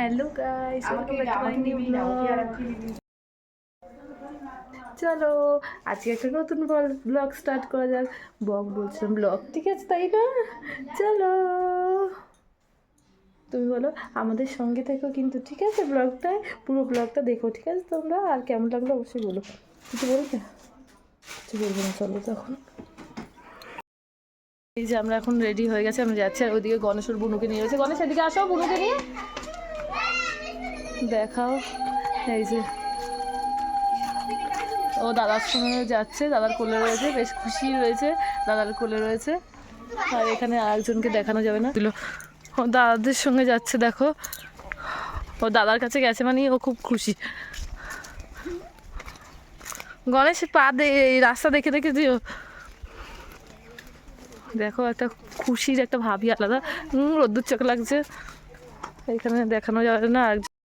Hello guys না। চলো আজকে একটা নতুন ব্লগ স্টার্ট করা যাক। ব্লগ বলছিলাম ব্লগ ঠিক আছে তাই না? চলো। তুমি বলো আমাদের সঙ্গে থেকো কিন্তু ঠিক আছে ব্লগটায় পুরো ব্লগটা দেখো ঠিক আছে তোমরা? আর কেমন লাগল অবশ্যই বলো। কিছু বলবে কিছু বলব না চলো তখন। এই যে আমরা এখন রেডি হয়ে গেছে আমরা যাচ্ছি আর ওইদিকে গণেশের বুনুকে নিয়ে রয়েছে গণেশ এদিকে আসো বুনুকে নিয়ে। দেখাও। এই যে। ও দাদার সঙ্গে যাচ্ছে, দাদার কোলে রয়েছে, বেশ খুশি রয়েছে, দাদার কোলে রয়েছে। আর এখানে আরেকজনকে দেখানো যাবে না। ও দাদাদের সঙ্গে যাচ্ছে, দেখো। ও দাদার কাছে গেছে মানে ও খুব খুশি। গণেশ, পা এই রাস্তা দেখে দেখে দিও। দেখো, একটা খুশির একটা ভাবি আলাদা। রোদ্দুর চোখ লাগছে। এখানে দেখানো যাবে না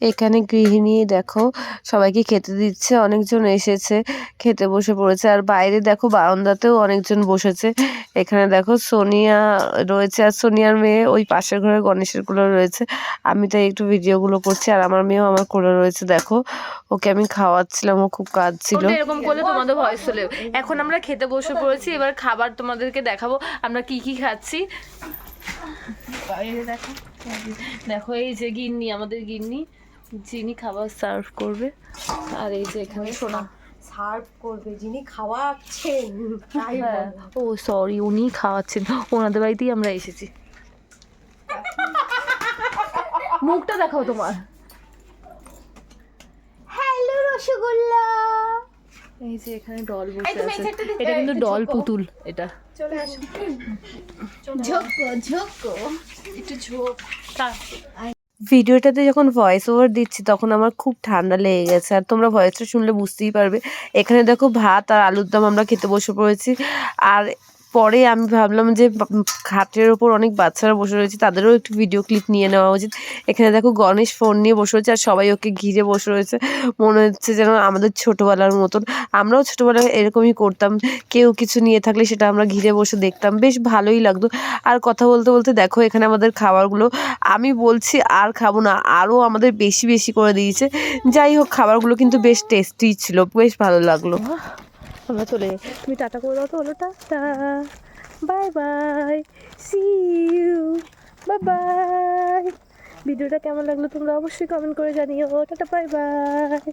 এখানে গৃহিণী, দেখো, সবাইকে খেতে দিচ্ছে, অনেকজন এসেছে খেতে বসে পড়েছে। আর বাইরে দেখো, বারান্দাতেও অনেকজন বসেছে। এখানে দেখো, সোনিয়া রয়েছে আর সোনিয়ার মেয়ে ওই পাশের ঘরে, গণেশের কোলে রয়েছে। আমি তাই একটু ভিডিওগুলো করছি আর আমার মেয়েও আমার কোলে রয়েছে, দেখো। ওকে আমি খাওয়াচ্ছিলাম, ও খুব কাঁদছিল। ওটা এরকম করলে তোমাদের ভয়েস চলে। এখন আমরা খেতে বসে পড়েছি, এবার খাবার তোমাদেরকে দেখাবো, আমরা কি কি খাচ্ছি। দেখো। দেখো এই যে গিন্নি আমাদের গিন্নি যিনি খাবার সার্ভ করবে। আর এই যে এখানে সোনা। সার্ভ করবে যিনি খাওয়াচ্ছেন হ্যাঁ। ও সরি উনি খাওয়াচ্ছেন। ওনাদের বাড়িতেই আমরা এসেছি। মুখটা দেখাও তোমার। হ্যালো রসগোল্লা। এই যে এখানে ডল বসে আছে। এটা কিন্তু ডল পুতুল এটা। চলে আসো। ঝোঁকো ঝোঁকো। একটু ঝোক। ভিডিওটাতে যখন ভয়েস ওভার দিচ্ছি তখন আমার খুব ঠান্ডা লেগে গেছে। আর তোমরা ভয়েসটা শুনলে বুঝতেই পারবে। এখানে দেখো ভাত আর আলুর দম আমরা খেতে বসে পড়েছি। আর পরে আমি ভাবলাম যে খাটের ওপর অনেক বাচ্চারা বসে রয়েছে, তাদেরও একটু ভিডিও ক্লিপ নিয়ে নেওয়া উচিত। এখানে দেখো গণেশ ফোন নিয়ে বসে রয়েছে আর সবাই ওকে ঘিরে বসে রয়েছে। মনে হচ্ছে যেন আমাদের ছোটোবেলার মতন। আমরাও ছোটোবেলায় এরকমই করতাম। কেউ কিছু নিয়ে থাকলে সেটা আমরা ঘিরে বসে দেখতাম। বেশ ভালোই লাগতো। আর কথা বলতে বলতে দেখো, এখানে আমাদের খাবারগুলো আমি বলছি আর খাব না, আরও আমাদের বেশি বেশি করে দিয়েছে। যাই হোক, খাবারগুলো কিন্তু বেশ টেস্টি ছিল। বেশ ভালো লাগল। আমরা চলে যাই তুমি টাটা করে দাও তো, হলো tata. Bye bye see you bye bye. ভিডিওটা কেমন লাগল তোমরা অবশ্যই কমেন্ট করে জানিও। Tata, bye bye.